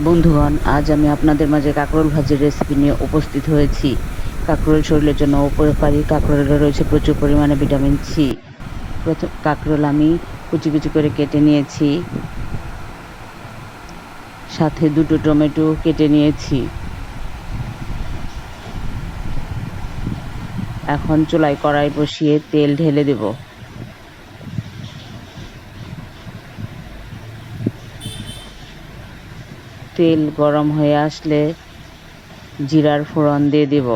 বন্ধুগণ, আজ আমি আপনাদের মাঝে কাঁকরোল ভাজির রেসিপি নিয়ে উপস্থিত হয়েছি। কাঁকরোল শরীরের জন্য উপকারী কাঁকরোলে রয়েছে প্রচুর পরিমাণে ভিটামিন সি প্রথম কাঁকরোল আমি কুচি কুচি করে কেটে নিয়েছি। সাথে দুটো টমেটো কেটে নিয়েছি। এখন চুলায় কড়াই বসিয়ে তেল ঢেলে দেব। তেল গরম হয়ে আসলে জিরার ফোড়ন দিয়ে দেব।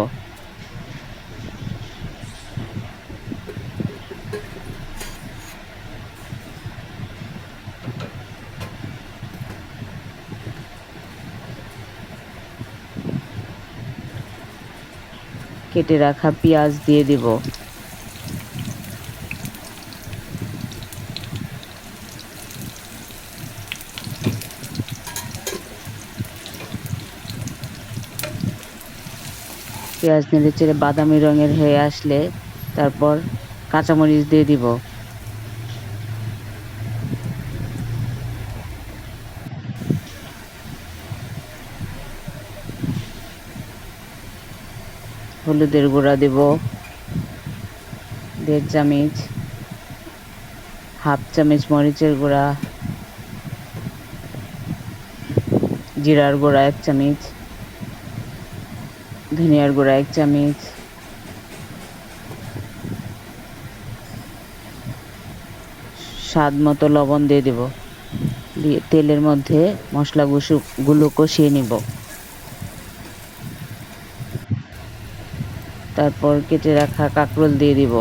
কেটে রাখা পেঁয়াজ দিয়ে দেব। পেঁয়াজ নেড়ে চেড়ে বাদামি রঙের হয়ে আসলে তারপর কাঁচামরিচ দিয়ে দিব। হলুদের গুঁড়া দেব, দেড় চামচ, হাফ চামচ মরিচের গুঁড়া, জিরার গুঁড়া এক চামচ ধনিয়ার গুঁড়া, এক চামচ। স্বাদ মতো লবণ দিয়ে দেব। দিয়ে তেলের মধ্যে মশলা গুলো কষিয়ে নিব। তারপর কেটে রাখা কাঁকরোল দিয়ে দিব।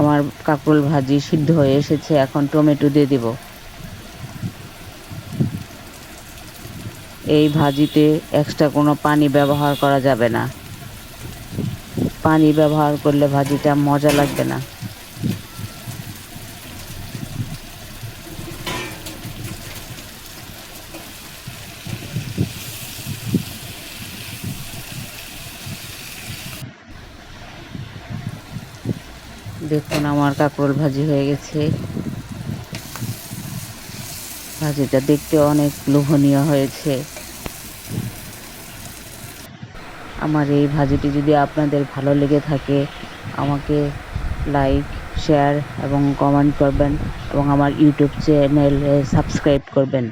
আমার কাঁকরোল ভাজি সিদ্ধ হয়ে এসেছে, এখন টমেটো দিয়ে দিব। এই ভাজিতে এক্সট্রা কোনো পানি ব্যবহার করা যাবে না। পানি ব্যবহার করলে ভাজিটা মজা লাগবে না। দেখুন আমার কাঁকরোল ভাজি হয়ে গেছে। ভাজিটা দেখতে অনেক লোভনীয় হয়েছে। আমার এই ভাজিটি যদি আপনাদের ভালো লেগে থাকে, আমাকে লাইক, শেয়ার এবং কমেন্ট করবেন এবং আমার ইউটিউব চ্যানেলে সাবস্ক্রাইব করবেন।